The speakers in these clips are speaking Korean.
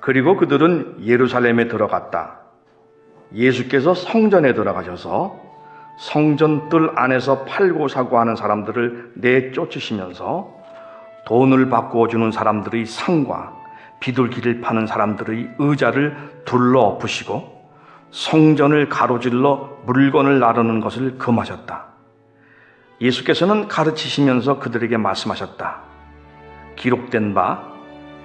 그리고 그들은 예루살렘에 들어갔다. 예수께서 성전에 들어가셔서 성전 뜰 안에서 팔고 사고 하는 사람들을 내쫓으시면서 돈을 바꾸어 주는 사람들의 상과 비둘기를 파는 사람들의 의자를 둘러 엎으시고 성전을 가로질러 물건을 나르는 것을 금하셨다. 예수께서는 가르치시면서 그들에게 말씀하셨다. 기록된 바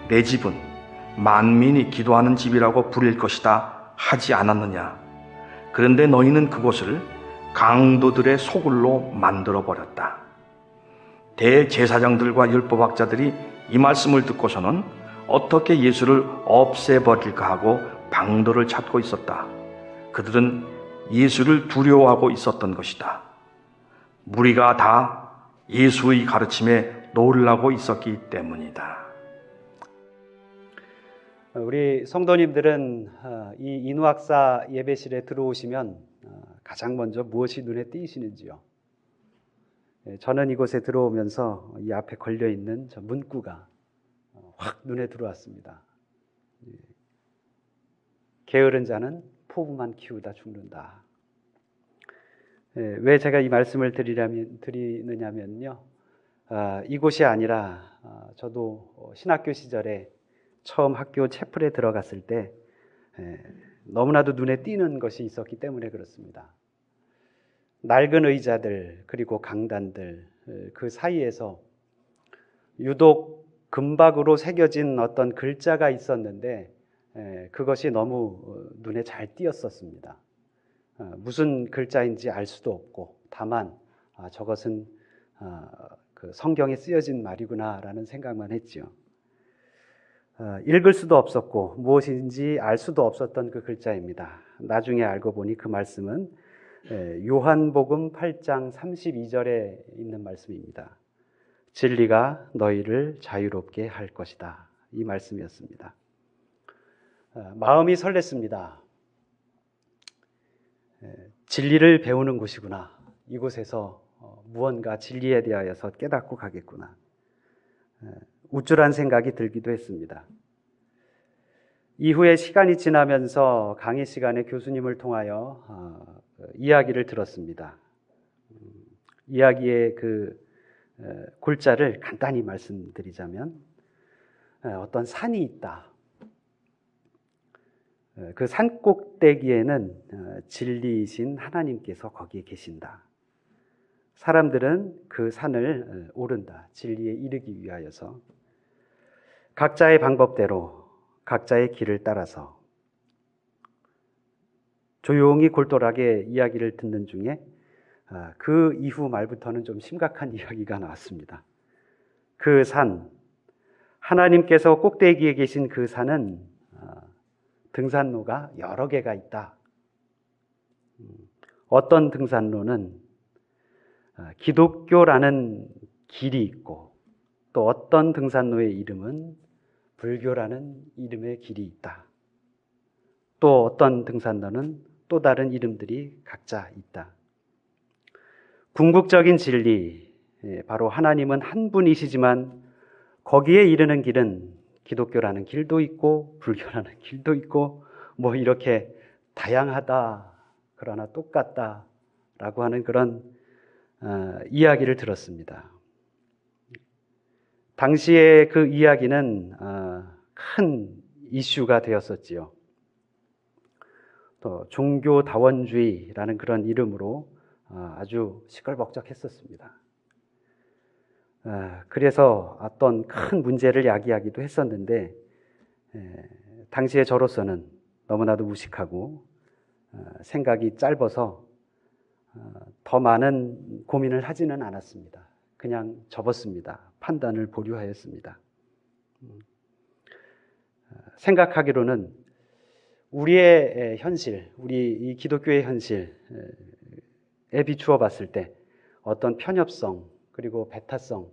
내 집은 만민이 기도하는 집이라고 부릴 것이다 하지 않았느냐. 그런데 너희는 그곳을 강도들의 소굴로 만들어 버렸다. 대제사장들과 율법학자들이 이 말씀을 듣고서는 어떻게 예수를 없애버릴까 하고 방도를 찾고 있었다. 그들은 예수를 두려워하고 있었던 것이다. 무리가 다 예수의 가르침에 놀라고 있었기 때문이다. 우리 성도님들은 어, 이 인후학사 예배실에 들어오시면 어, 가장 먼저 무엇이 눈에 띄시는지요? 예, 저는 이곳에 들어오면서 이 앞에 걸려 있는 저 문구가 어, 확 눈에 들어왔습니다. 예. 게으른 자는 포부만 키우다 죽는다. 예, 왜 제가 이 말씀을 드리려면, 드리느냐면요. 아, 이곳이 아니라 아, 저도 신학교 시절에 처음 학교 채플에 들어갔을 때 에, 너무나도 눈에 띄는 것이 있었기 때문에 그렇습니다. 낡은 의자들 그리고 강단들 그 사이에서 유독 금박으로 새겨진 어떤 글자가 있었는데 에, 그것이 너무 어, 눈에 잘 띄었었습니다. 어, 무슨 글자인지 알 수도 없고 다만 아, 저것은 아, 그 성경에 쓰여진 말이구나라는 생각만 했지요. 어, 읽을 수도 없었고 무엇인지 알 수도 없었던 그 글자입니다. 나중에 알고 보니 그 말씀은 에, 요한복음 8장 32절에 있는 말씀입니다. 진리가 너희를 자유롭게 할 것이다. 이 말씀이었습니다. 어, 마음이 설렜습니다. 에, 진리를 배우는 곳이구나. 이곳에서 어, 무언가 진리에 대하여서 깨닫고 가겠구나. 에, 우쭐한 생각이 들기도 했습니다. 이후에 시간이 지나면서 강의 시간에 교수님을 통하여 어, 이야기를 들었습니다. 음, 이야기의 그 에, 골자를 간단히 말씀드리자면 에, 어떤 산이 있다. 그 산 꼭대기에는 어, 진리이신 하나님께서 거기에 계신다. 사람들은 그 산을 어, 오른다. 진리에 이르기 위하여서 각자의 방법대로 각자의 길을 따라서 조용히 골똘하게 이야기를 듣는 중에 아, 그 이후 말부터는 좀 심각한 이야기가 나왔습니다. 그 산, 하나님께서 꼭대기에 계신 그 산은 아, 등산로가 여러 개가 있다. 음, 어떤 등산로는 아, 기독교라는 길이 있고 또 어떤 등산로의 이름은 불교라는 이름의 길이 있다. 또 어떤 등산로는 또 다른 이름들이 각자 있다. 궁극적인 진리, 예, 바로 하나님은 한 분이시지만 거기에 이르는 길은 기독교라는 길도 있고 불교라는 길도 있고 뭐 이렇게 다양하다 그러나 똑같다라고 하는 그런 어, 이야기를 들었습니다. 당시에 그 이야기는 어, 큰 이슈가 되었었지요. 또 종교 다원주의라는 그런 이름으로 어, 아주 시끌벅적했었습니다. 어, 그래서 어떤 큰 문제를 야기하기도 했었는데 당시에 저로서는 너무나도 무식하고 생각이 짧아서 더 많은 고민을 하지는 않았습니다. 그냥 접었습니다. 판단을 보류하였습니다. 음. 생각하기로는 우리의 현실, 우리 이 기독교의 현실에 비추어 봤을 때 어떤 편협성 그리고 배타성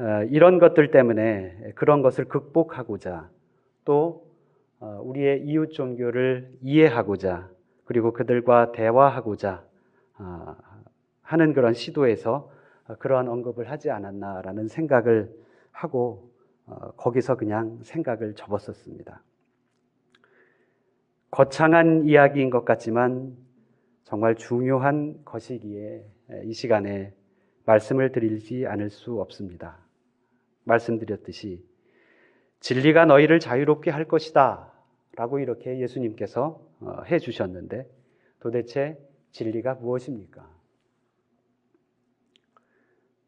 어, 이런 것들 때문에 그런 것을 극복하고자 또 어, 우리의 이웃 종교를 이해하고자 그리고 그들과 대화하고자 어, 하는 그런 시도에서 그러한 언급을 하지 않았나라는 생각을 하고 거기서 그냥 생각을 접었었습니다. 거창한 이야기인 것 같지만 정말 중요한 것이기에 이 시간에 말씀을 드리지 않을 수 없습니다. 말씀드렸듯이 진리가 너희를 자유롭게 할 것이다. 라고 이렇게 예수님께서 어, 해 주셨는데 도대체 진리가 무엇입니까?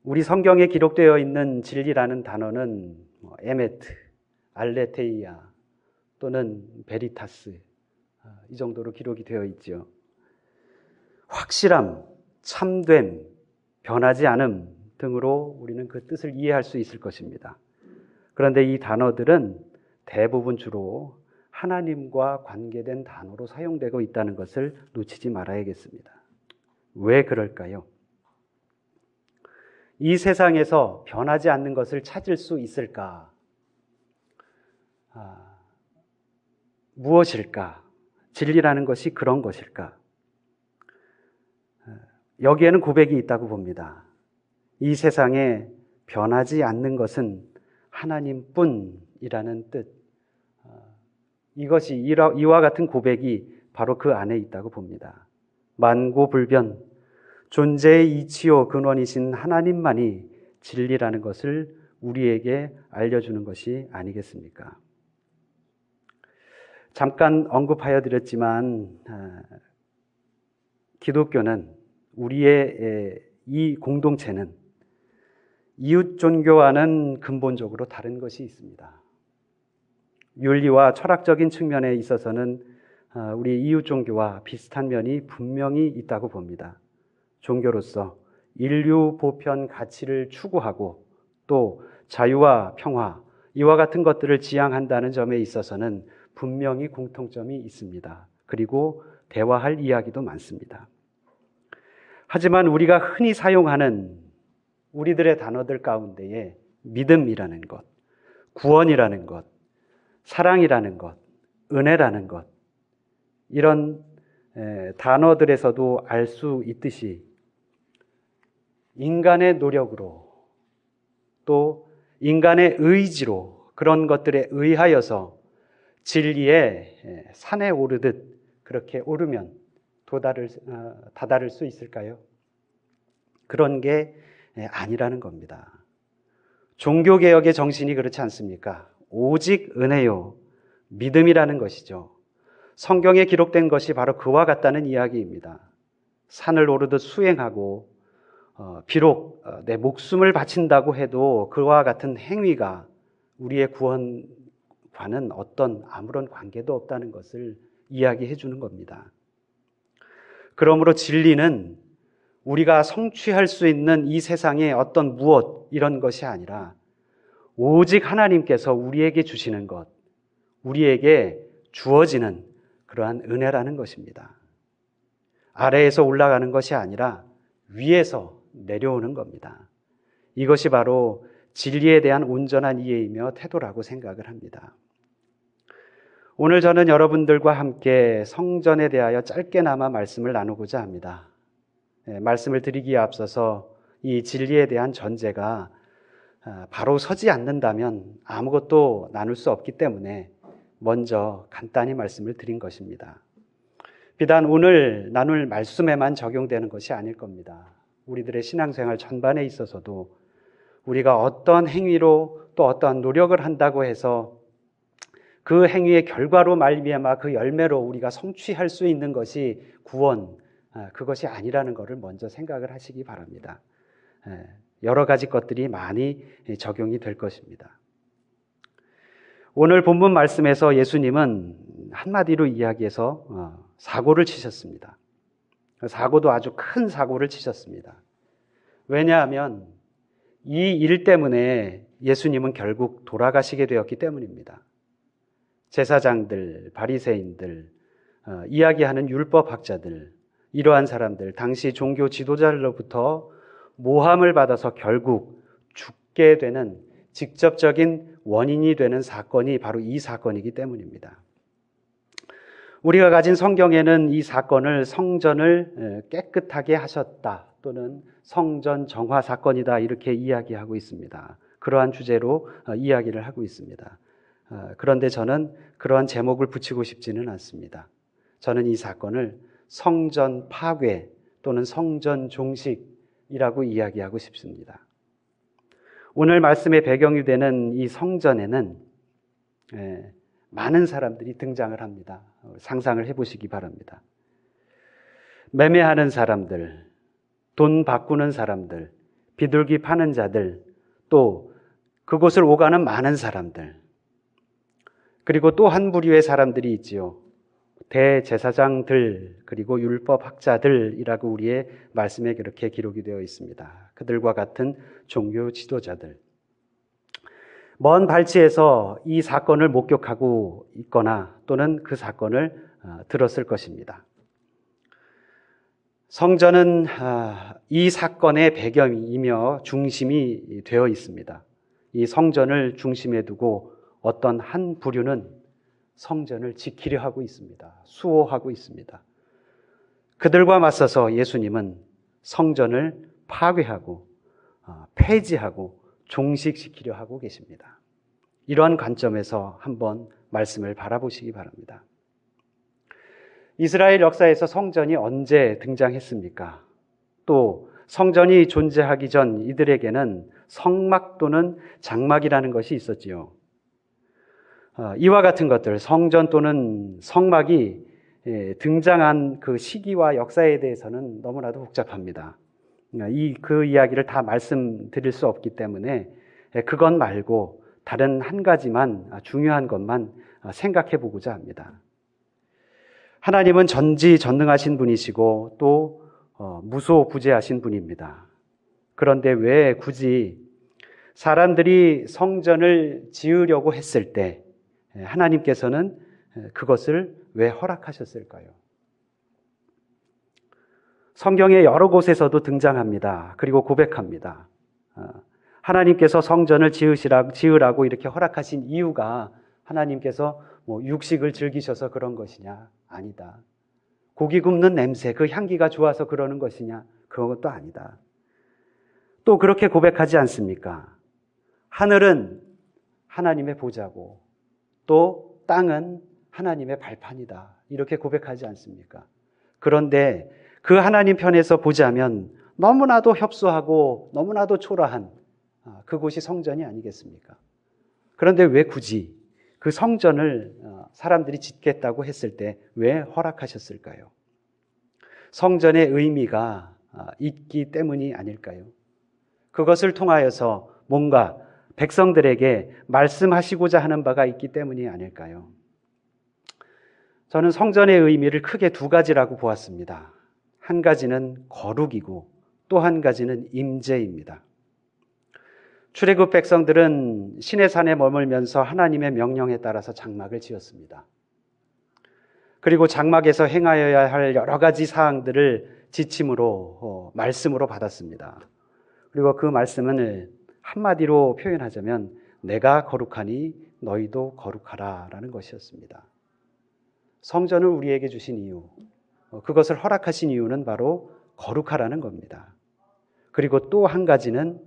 우리 성경에 기록되어 있는 진리라는 단어는 뭐 에메트, 알레테이아 또는 베리타스 아, 이 정도로 기록이 되어 있죠. 확실함, 참됨, 변하지 않음 등으로 우리는 그 뜻을 이해할 수 있을 것입니다. 그런데 이 단어들은 대부분 주로 하나님과 관계된 단어로 사용되고 있다는 것을 놓치지 말아야겠습니다. 왜 그럴까요? 이 세상에서 변하지 않는 것을 찾을 수 있을까? 아, 무엇일까? 진리라는 것이 그런 것일까? 여기에는 고백이 있다고 봅니다. 이 세상에 변하지 않는 것은 하나님뿐이라는 뜻. 아, 이것이 이와 같은 고백이 바로 그 안에 있다고 봅니다. 만고불변, 존재의 이치요 근원이신 하나님만이 진리라는 것을 우리에게 알려주는 것이 아니겠습니까? 잠깐 언급하여 드렸지만, 아, 기독교는 우리의 이 공동체는 이웃 종교와는 근본적으로 다른 것이 있습니다. 윤리와 철학적인 측면에 있어서는 아, 우리 이웃 종교와 비슷한 면이 분명히 있다고 봅니다. 종교로서 인류 보편 가치를 추구하고 또 자유와 평화 이와 같은 것들을 지향한다는 점에 있어서는 분명히 공통점이 있습니다. 그리고 대화할 이야기도 많습니다. 하지만 우리가 흔히 사용하는 우리들의 단어들 가운데에 믿음이라는 것, 구원이라는 것, 사랑이라는 것, 은혜라는 것, 이런 단어들에서도 알 수 있듯이 인간의 노력으로 또 인간의 의지로 그런 것들에 의하여서 진리의 산에 오르듯 그렇게 오르면 도달을, 어, 다다를 수 있을까요? 그런 게 아니라는 겁니다. 종교개혁의 정신이 그렇지 않습니까? 오직 은혜요. 믿음이라는 것이죠. 성경에 기록된 것이 바로 그와 같다는 이야기입니다. 산을 오르듯 수행하고, 어, 비록 어, 내 목숨을 바친다고 해도 그와 같은 행위가 우리의 구원과는 어떤 아무런 관계도 없다는 것을 이야기해 주는 겁니다. 그러므로 진리는 우리가 성취할 수 있는 이 세상의 어떤 무엇 이런 것이 아니라 오직 하나님께서 우리에게 주시는 것, 우리에게 주어지는 그러한 은혜라는 것입니다. 아래에서 올라가는 것이 아니라 위에서 내려오는 겁니다. 이것이 바로 진리에 대한 온전한 이해이며 태도라고 생각을 합니다. 오늘 저는 여러분들과 함께 성전에 대하여 짧게나마 말씀을 나누고자 합니다. 예, 말씀을 드리기에 앞서서 이 진리에 대한 전제가 아, 바로 서지 않는다면 아무것도 나눌 수 없기 때문에 먼저 간단히 말씀을 드린 것입니다. 비단 오늘 나눌 말씀에만 적용되는 것이 아닐 겁니다. 우리들의 신앙생활 전반에 있어서도 우리가 어떤 행위로 또 어떠한 노력을 한다고 해서 그 행위의 결과로 말미암아 그 열매로 우리가 성취할 수 있는 것이 구원 아, 그것이 아니라는 것을 먼저 생각을 하시기 바랍니다. 예, 여러 가지 것들이 많이 적용이 될 것입니다. 오늘 본문 말씀에서 예수님은 한마디로 이야기해서 어, 사고를 치셨습니다. 사고도 아주 큰 사고를 치셨습니다. 왜냐하면 이 일 때문에 예수님은 결국 돌아가시게 되었기 때문입니다. 제사장들, 바리새인들, 어, 이야기하는 율법학자들, 이러한 사람들, 당시 종교 지도자들로부터 모함을 받아서 결국 죽게 되는 직접적인 원인이 되는 사건이 바로 이 사건이기 때문입니다. 우리가 가진 성경에는 이 사건을 성전을 깨끗하게 하셨다 또는 성전 정화 사건이다 이렇게 이야기하고 있습니다. 그러한 주제로 어, 이야기를 하고 있습니다. 어, 그런데 저는 그러한 제목을 붙이고 싶지는 않습니다. 저는 이 사건을 성전 파괴 또는 성전 종식 이라고 이야기하고 싶습니다. 오늘 말씀의 배경이 되는 이 성전에는 예, 많은 사람들이 등장을 합니다. 어, 상상을 해보시기 바랍니다. 매매하는 사람들, 돈 바꾸는 사람들, 비둘기 파는 자들, 또 그곳을 오가는 많은 사람들, 그리고 또 한 부류의 사람들이 있지요. 대제사장들, 그리고 율법학자들이라고 우리의 말씀에 그렇게 기록이 되어 있습니다. 그들과 같은 종교 지도자들. 먼 발치에서 이 사건을 목격하고 있거나 또는 그 사건을 어, 들었을 것입니다. 성전은 아, 이 사건의 배경이며 중심이 되어 있습니다. 이 성전을 중심에 두고 어떤 한 부류는 성전을 지키려 하고 있습니다. 수호하고 있습니다. 그들과 맞서서 예수님은 성전을 파괴하고 어, 폐지하고 종식시키려 하고 계십니다. 이러한 관점에서 한번 말씀을 바라보시기 바랍니다. 이스라엘 역사에서 성전이 언제 등장했습니까? 또 성전이 존재하기 전 이들에게는 성막 또는 장막이라는 것이 있었지요. 어, 이와 같은 것들, 성전 또는 성막이 예, 등장한 그 시기와 역사에 대해서는 너무나도 복잡합니다. 이 그 이야기를 다 말씀드릴 수 없기 때문에 예, 그것 말고 다른 한 가지만 아, 중요한 것만 아, 생각해 보고자 합니다. 하나님은 전지전능하신 분이시고 또 어, 무소부재하신 분입니다. 그런데 왜 굳이 사람들이 성전을 지으려고 했을 때 예, 하나님께서는 그것을 왜 허락하셨을까요? 성경의 여러 곳에서도 등장합니다. 그리고 고백합니다. 어, 하나님께서 성전을 지으시라, 지으라고 이렇게 허락하신 이유가 하나님께서 뭐 육식을 즐기셔서 그런 것이냐? 아니다. 고기 굽는 냄새, 그 향기가 좋아서 그러는 것이냐? 그런 것도 아니다. 또 그렇게 고백하지 않습니까? 하늘은 하나님의 보자고, 또 땅은 하나님의 발판이다. 이렇게 고백하지 않습니까? 그런데 그 하나님 편에서 보자면 너무나도 협소하고 너무나도 초라한 아, 그곳이 성전이 아니겠습니까? 그런데 왜 굳이 그 성전을 어, 사람들이 짓겠다고 했을 때 왜 허락하셨을까요? 성전의 의미가 아, 있기 때문이 아닐까요? 그것을 통하여서 뭔가 백성들에게 말씀하시고자 하는 바가 있기 때문이 아닐까요? 저는 성전의 의미를 크게 두 가지라고 보았습니다. 한 가지는 거룩이고 또 한 가지는 임재입니다. 출애굽 백성들은 신의 산에 머물면서 하나님의 명령에 따라서 장막을 지었습니다. 그리고 장막에서 행하여야 할 여러 가지 사항들을 지침으로 어, 말씀으로 받았습니다. 그리고 그 말씀을 한마디로 표현하자면 내가 거룩하니 너희도 거룩하라 라는 것이었습니다. 성전을 우리에게 주신 이유, 어, 그것을 허락하신 이유는 바로 거룩하라는 겁니다. 그리고 또 한 가지는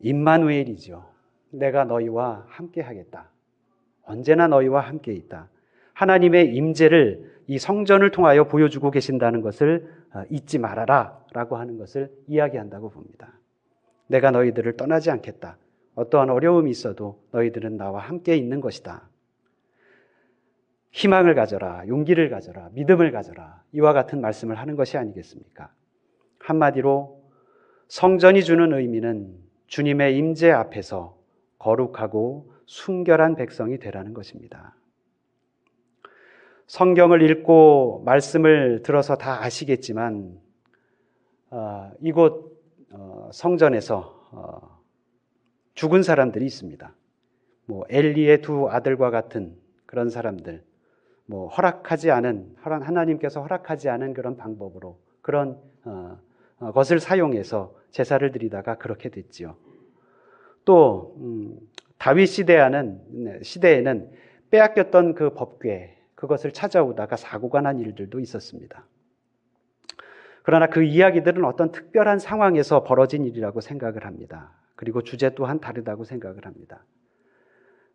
임마누엘이죠. 내가 너희와 함께 하겠다. 언제나 너희와 함께 있다. 하나님의 임재를 이 성전을 통하여 보여주고 계신다는 것을 어, 잊지 말아라 라고 하는 것을 이야기한다고 봅니다. 내가 너희들을 떠나지 않겠다. 어떠한 어려움이 있어도 너희들은 나와 함께 있는 것이다. 희망을 가져라, 용기를 가져라, 믿음을 가져라. 이와 같은 말씀을 하는 것이 아니겠습니까? 한마디로 성전이 주는 의미는 주님의 임재 앞에서 거룩하고 순결한 백성이 되라는 것입니다. 성경을 읽고 말씀을 들어서 다 아시겠지만 어, 이곳 어, 성전에서 어, 죽은 사람들이 있습니다. 뭐 엘리의 두 아들과 같은 그런 사람들, 뭐 허락하지 않은 하나님께서 허락하지 않은 그런 방법으로 그런 어, 어, 것을 사용해서 제사를 드리다가 그렇게 됐지요. 또 음, 다윗 시대에는 네, 시대에는 빼앗겼던 그 법궤 그것을 찾아오다가 사고가 난 일들도 있었습니다. 그러나 그 이야기들은 어떤 특별한 상황에서 벌어진 일이라고 생각을 합니다. 그리고 주제 또한 다르다고 생각을 합니다.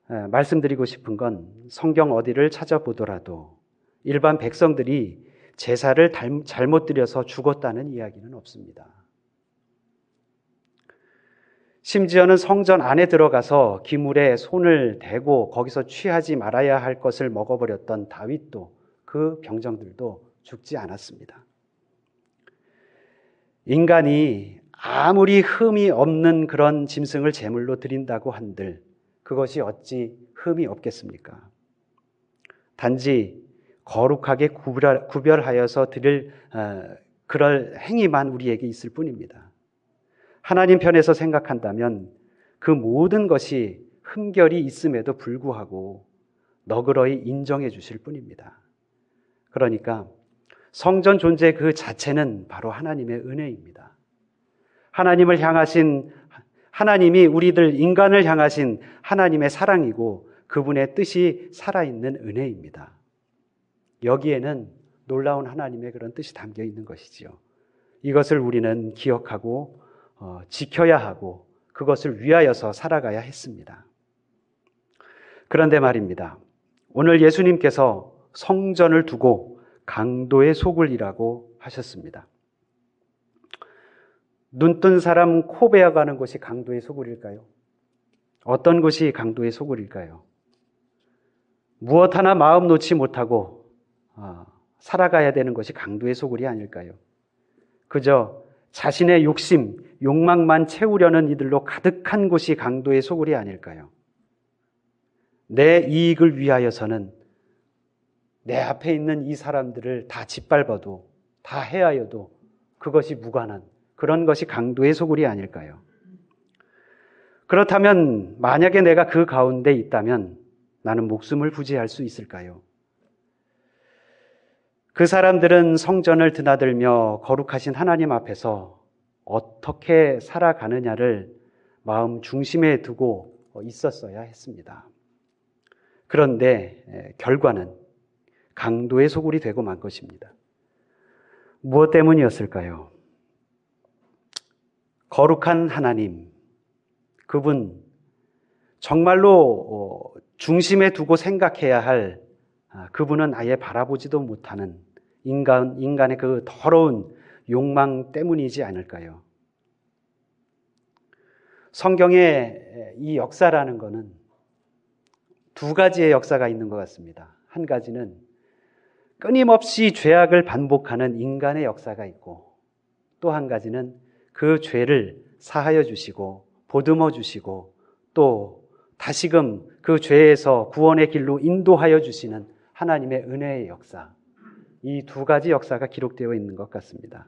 에, 말씀드리고 싶은 건 성경 어디를 찾아보더라도 일반 백성들이 제사를 달- 잘못 드려서 죽었다는 이야기는 없습니다. 심지어는 성전 안에 들어가서 기물에 손을 대고 거기서 취하지 말아야 할 것을 먹어버렸던 다윗도 그 병정들도 죽지 않았습니다. 인간이 아무리 흠이 없는 그런 짐승을 제물로 드린다고 한들 그것이 어찌 흠이 없겠습니까? 단지 거룩하게 구별- 구별하여서 드릴 어, 그럴 행위만 우리에게 있을 뿐입니다. 하나님 편에서 생각한다면 그 모든 것이 흠결이 있음에도 불구하고 너그러이 인정해 주실 뿐입니다. 그러니까 성전 존재 그 자체는 바로 하나님의 은혜입니다. 하나님을 향하신 하나님이 우리들 인간을 향하신 하나님의 사랑이고 그분의 뜻이 살아있는 은혜입니다. 여기에는 놀라운 하나님의 그런 뜻이 담겨 있는 것이지요. 이것을 우리는 기억하고 어, 지켜야 하고 그것을 위하여서 살아가야 했습니다. 그런데 말입니다. 오늘 예수님께서 성전을 두고 강도의 속을이라고 하셨습니다. 눈뜬 사람 코 베어 가는 곳이 강도의 소굴일까요? 어떤 곳이 강도의 소굴일까요? 무엇 하나 마음 놓지 못하고 아, 살아가야 되는 것이 강도의 소굴이 아닐까요? 그저 자신의 욕심, 욕망만 채우려는 이들로 가득한 곳이 강도의 소굴이 아닐까요? 내 이익을 위하여서는 내 앞에 있는 이 사람들을 다 짓밟아도 다 해하여도 그것이 무관한 그런 것이 강도의 소굴이 아닐까요? 그렇다면 만약에 내가 그 가운데 있다면 나는 목숨을 부지할 수 있을까요? 그 사람들은 성전을 드나들며 거룩하신 하나님 앞에서 어떻게 살아가느냐를 마음 중심에 두고 있었어야 했습니다. 그런데 에, 결과는 강도의 소굴이 되고 만 것입니다. 무엇 때문이었을까요? 거룩한 하나님, 그분, 정말로 어, 중심에 두고 생각해야 할 아, 그분은 아예 바라보지도 못하는 인간, 인간의 그 더러운 욕망 때문이지 않을까요? 성경의 이 역사라는 것은 두 가지의 역사가 있는 것 같습니다. 한 가지는 끊임없이 죄악을 반복하는 인간의 역사가 있고 또 한 가지는 그 죄를 사하여 주시고 보듬어 주시고 또 다시금 그 죄에서 구원의 길로 인도하여 주시는 하나님의 은혜의 역사. 이 두 가지 역사가 기록되어 있는 것 같습니다.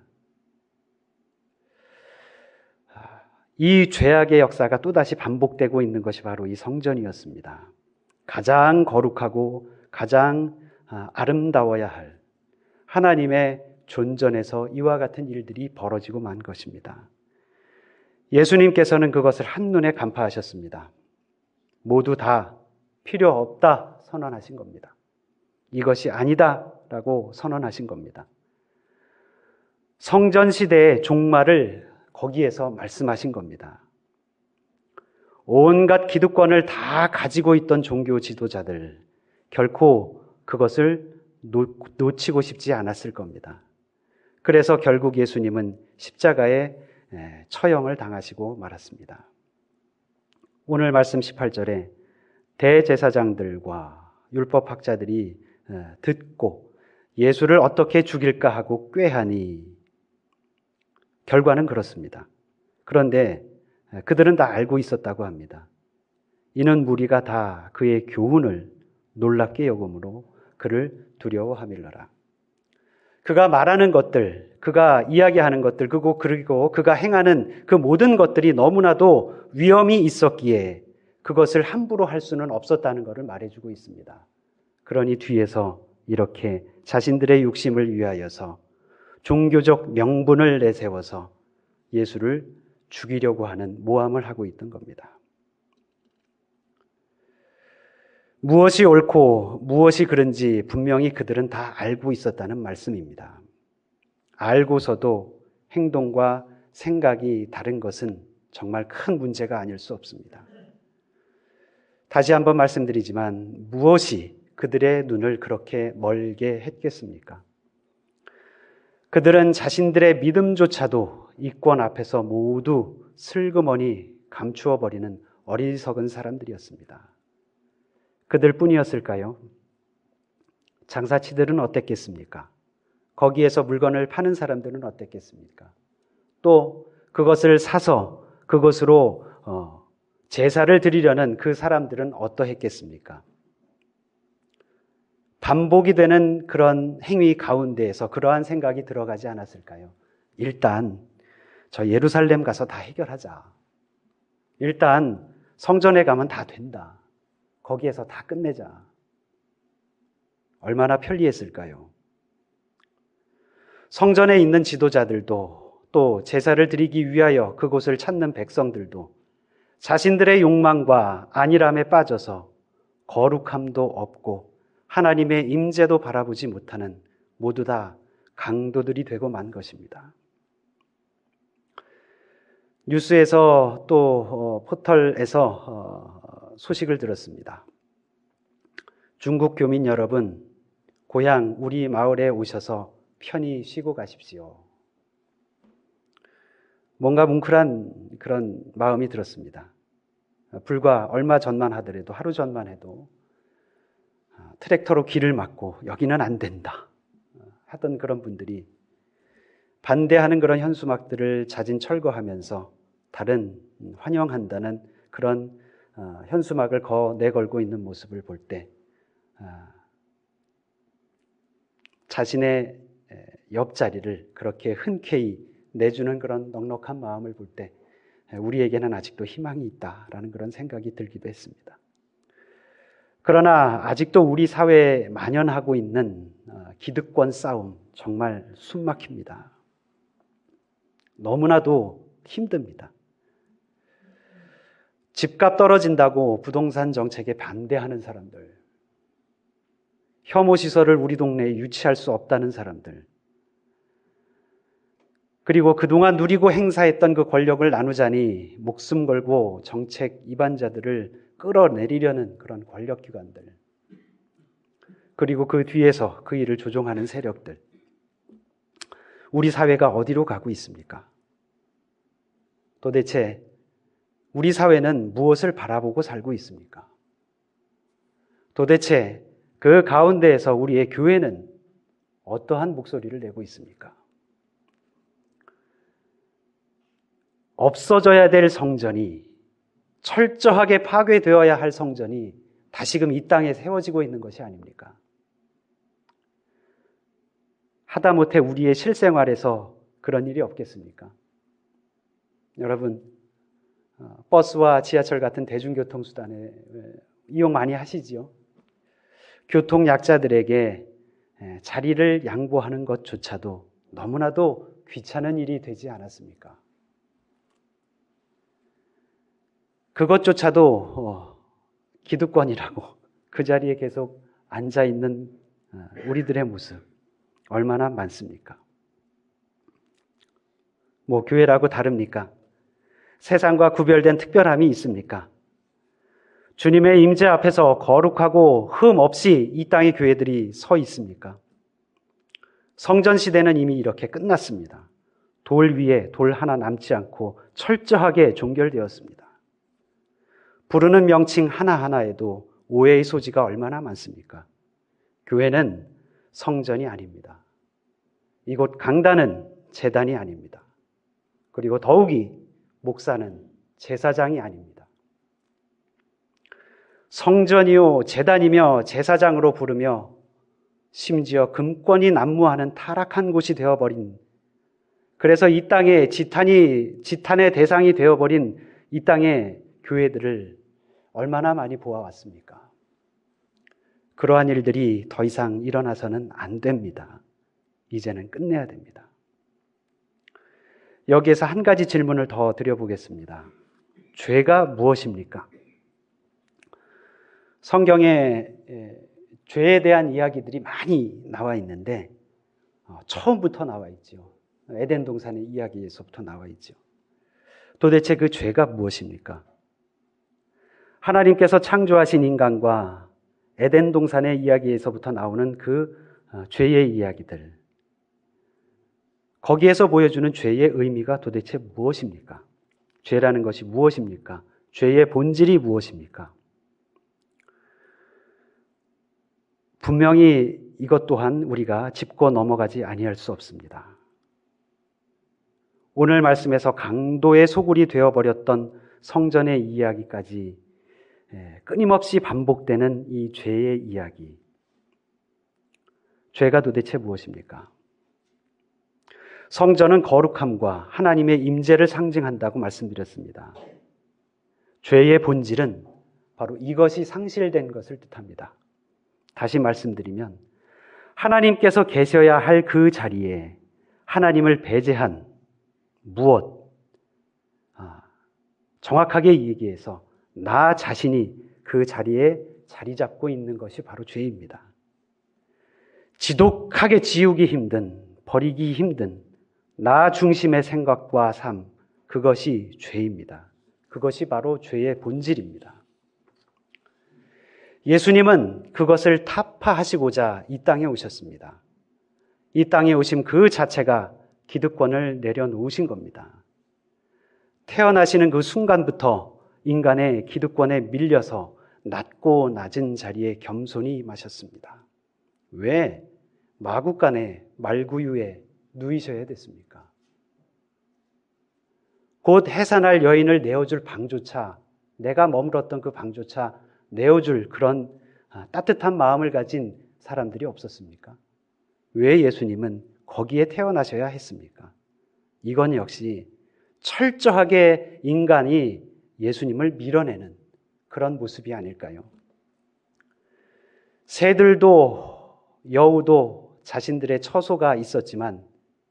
이 죄악의 역사가 또다시 반복되고 있는 것이 바로 이 성전이었습니다. 가장 거룩하고 가장 아, 아름다워야 할 하나님의 존전에서 이와 같은 일들이 벌어지고 만 것입니다. 예수님께서는 그것을 한눈에 간파하셨습니다. 모두 다 필요 없다 선언하신 겁니다. 이것이 아니다 라고 선언하신 겁니다. 성전 시대의 종말을 거기에서 말씀하신 겁니다. 온갖 기득권을 다 가지고 있던 종교 지도자들 결코 그것을 놓, 치고 싶지 않았을 겁니다. 그래서 결국 예수님은 십자가에 처형을 당하시고 말았습니다. 오늘 말씀 18절에 대제사장들과 율법학자들이 듣고 예수를 어떻게 죽일까 하고 꾀하니 결과는 그렇습니다. 그런데 그들은 다 알고 있었다고 합니다. 이는 무리가 다 그의 교훈을 놀랍게 여김으로 그를 두려워함일러라. 그가 말하는 것들, 그가 이야기하는 것들, 그리고 그리고 그가 행하는 그 모든 것들이 너무나도 위험이 있었기에 그것을 함부로 할 수는 없었다는 것을 말해주고 있습니다. 그러니 뒤에서 이렇게 자신들의 욕심을 위하여서 종교적 명분을 내세워서 예수를 죽이려고 하는 모함을 하고 있던 겁니다. 무엇이 옳고 무엇이 그른지 분명히 그들은 다 알고 있었다는 말씀입니다. 알고서도 행동과 생각이 다른 것은 정말 큰 문제가 아닐 수 없습니다. 다시 한번 말씀드리지만 무엇이 그들의 눈을 그렇게 멀게 했겠습니까? 그들은 자신들의 믿음조차도 이권 앞에서 모두 슬그머니 감추어 버리는 어리석은 사람들이었습니다. 그들 뿐이었을까요? 장사치들은 어땠겠습니까? 거기에서 물건을 파는 사람들은 어땠겠습니까? 또 그것을 사서 그것으로 어, 제사를 드리려는 그 사람들은 어떠했겠습니까? 반복이 되는 그런 행위 가운데에서 그러한 생각이 들어가지 않았을까요? 일단 저 예루살렘 가서 다 해결하자. 일단 성전에 가면 다 된다. 거기에서 다 끝내자. 얼마나 편리했을까요? 성전에 있는 지도자들도 또 제사를 드리기 위하여 그곳을 찾는 백성들도 자신들의 욕망과 안일함에 빠져서 거룩함도 없고 하나님의 임재도 바라보지 못하는 모두 다 강도들이 되고 만 것입니다. 뉴스에서 또 어, 포털에서 어, 소식을 들었습니다. 중국 교민 여러분, 고향 우리 마을에 오셔서 편히 쉬고 가십시오. 뭔가 뭉클한 그런 마음이 들었습니다. 불과 얼마 전만 하더라도 하루 전만 해도 트랙터로 길을 막고 여기는 안 된다 하던 그런 분들이 반대하는 그런 현수막들을 자진 철거하면서 다른 환영한다는 그런 어, 현수막을 거 내걸고 있는 모습을 볼 때 자신의 옆자리를 그렇게 흔쾌히 내주는 그런 넉넉한 마음을 볼 때 우리에게는 아직도 희망이 있다라는 그런 생각이 들기도 했습니다. 그러나 아직도 우리 사회에 만연하고 있는 어, 기득권 싸움 정말 숨막힙니다. 너무나도 힘듭니다. 집값 떨어진다고 부동산 정책에 반대하는 사람들, 혐오 시설을 우리 동네에 유치할 수 없다는 사람들, 그리고 그동안 누리고 행사했던 그 권력을 나누자니 목숨 걸고 정책 이반자들을 끌어내리려는 그런 권력기관들. 그리고 그 뒤에서 그 일을 조종하는 세력들. 우리 사회가 어디로 가고 있습니까? 도대체 우리 사회는 무엇을 바라보고 살고 있습니까? 도대체 그 가운데에서 우리의 교회는 어떠한 목소리를 내고 있습니까? 없어져야 될 성전이 철저하게 파괴되어야 할 성전이 다시금 이 땅에 세워지고 있는 것이 아닙니까? 하다못해 우리의 실생활에서 그런 일이 없겠습니까? 여러분, 어, 버스와 지하철 같은 대중교통 수단에 이용 많이 하시지요? 교통 약자들에게 자리를 양보하는 것조차도 너무나도 귀찮은 일이 되지 않았습니까? 그것조차도 어, 기득권이라고 그 자리에 계속 앉아 있는 어, 우리들의 모습 얼마나 많습니까? 뭐 교회라고 다릅니까? 세상과 구별된 특별함이 있습니까? 주님의 임재 앞에서 거룩하고 흠 없이 이 땅의 교회들이 서 있습니까? 성전 시대는 이미 이렇게 끝났습니다. 돌 위에 돌 하나 남지 않고 철저하게 종결되었습니다. 부르는 명칭 하나하나에도 오해의 소지가 얼마나 많습니까? 교회는 성전이 아닙니다. 이곳 강단은 재단이 아닙니다. 그리고 더욱이 목사는 제사장이 아닙니다. 성전이요, 재단이며 제사장으로 부르며 심지어 금권이 난무하는 타락한 곳이 되어버린 그래서 이 땅에 지탄이, 지탄의 대상이 되어버린 이 땅의 교회들을 얼마나 많이 보아왔습니까? 그러한 일들이 더 이상 일어나서는 안 됩니다. 이제는 끝내야 됩니다. 여기에서 한 가지 질문을 더 드려보겠습니다. 죄가 무엇입니까? 성경에 죄에 대한 이야기들이 많이 나와 있는데 어, 처음부터 나와 있죠. 에덴 동산의 이야기에서부터 나와 있죠. 도대체 그 죄가 무엇입니까? 하나님께서 창조하신 인간과 에덴 동산의 이야기에서부터 나오는 그 어, 죄의 이야기들. 거기에서 보여주는 죄의 의미가 도대체 무엇입니까? 죄라는 것이 무엇입니까? 죄의 본질이 무엇입니까? 분명히 이것 또한 우리가 짚고 넘어가지 아니할 수 없습니다. 오늘 말씀에서 강도의 소굴이 되어버렸던 성전의 이야기까지 예, 끊임없이 반복되는 이 죄의 이야기. 죄가 도대체 무엇입니까? 성전은 거룩함과 하나님의 임재를 상징한다고 말씀드렸습니다. 죄의 본질은 바로 이것이 상실된 것을 뜻합니다. 다시 말씀드리면 하나님께서 계셔야 할 그 자리에 하나님을 배제한 무엇 아, 정확하게 얘기해서 나 자신이 그 자리에 자리 잡고 있는 것이 바로 죄입니다. 지독하게 지우기 힘든 버리기 힘든 나 중심의 생각과 삶 그것이 죄입니다. 그것이 바로 죄의 본질입니다. 예수님은 그것을 타파하시고자 이 땅에 오셨습니다. 이 땅에 오심 그 자체가 기득권을 내려놓으신 겁니다. 태어나시는 그 순간부터 인간의 기득권에 밀려서 낮고 낮은 자리에 겸손히 마셨습니다. 왜 마구간에 말구유에 누이셔야 됐습니까? 곧 해산할 여인을 내어줄 방조차, 내가 머물었던 그 방조차 내어줄 그런 아, 따뜻한 마음을 가진 사람들이 없었습니까? 왜 예수님은 거기에 태어나셔야 했습니까? 이건 역시 철저하게 인간이 예수님을 밀어내는 그런 모습이 아닐까요? 새들도 여우도 자신들의 처소가 있었지만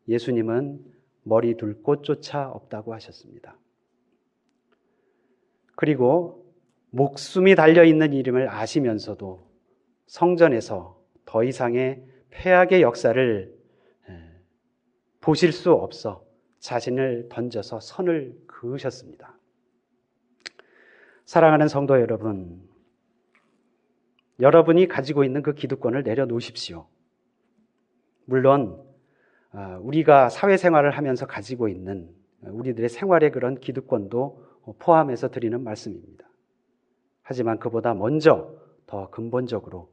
예수님은 머리 둘 곳조차 없다고 하셨습니다. 그리고 목숨이 달려 있는 이름을 아시면서도 성전에서 더 이상의 폐악의 역사를 보실 수 없어 자신을 던져서 선을 그으셨습니다. 사랑하는 성도 여러분, 여러분이 가지고 있는 그 기득권을 내려놓으십시오. 물론 아, 우리가 사회생활을 하면서 가지고 있는 우리들의 생활의 그런 기득권도 포함해서 드리는 말씀입니다. 하지만 그보다 먼저 더 근본적으로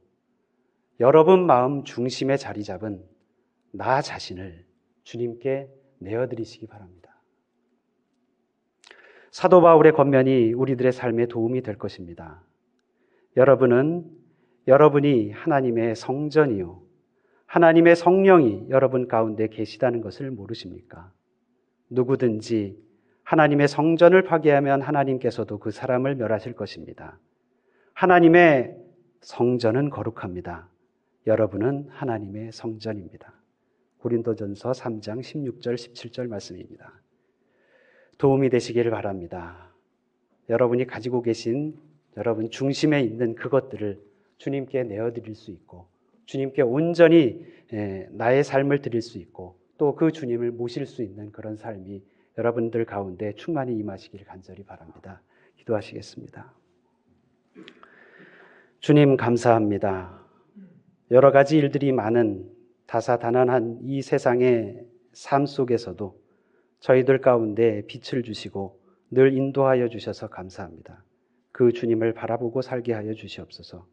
여러분 마음 중심에 자리 잡은 나 자신을 주님께 내어드리시기 바랍니다. 사도 바울의 권면이 우리들의 삶에 도움이 될 것입니다. 여러분은 여러분이 하나님의 성전이요. 하나님의 성령이 여러분 가운데 계시다는 것을 모르십니까? 누구든지 하나님의 성전을 파괴하면 하나님께서도 그 사람을 멸하실 것입니다. 하나님의 성전은 거룩합니다. 여러분은 하나님의 성전입니다. 고린도전서 3장 16절 17절 말씀입니다. 도움이 되시기를 바랍니다. 여러분이 가지고 계신 여러분 중심에 있는 그것들을 주님께 내어 드릴 수 있고 주님께 온전히 나의 삶을 드릴 수 있고 또 그 주님을 모실 수 있는 그런 삶이 여러분들 가운데 충만히 임하시길 간절히 바랍니다. 기도하시겠습니다. 주님 감사합니다. 여러 가지 일들이 많은 다사다난한 이 세상의 삶 속에서도 저희들 가운데 빛을 주시고 늘 인도하여 주셔서 감사합니다. 그 주님을 바라보고 살게 하여 주시옵소서.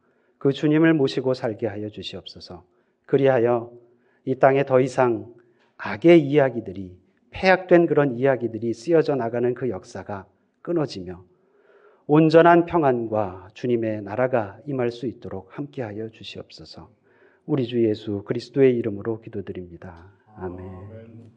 그 주님을 모시고 살게 하여 주시옵소서. 그리하여 이 땅에 더 이상 악의 이야기들이 폐약된 그런 이야기들이 쓰여져 나가는 그 역사가 끊어지며 온전한 평안과 주님의 나라가 임할 수 있도록 함께하여 주시옵소서. 우리 주 예수 그리스도의 이름으로 기도드립니다. 아멘.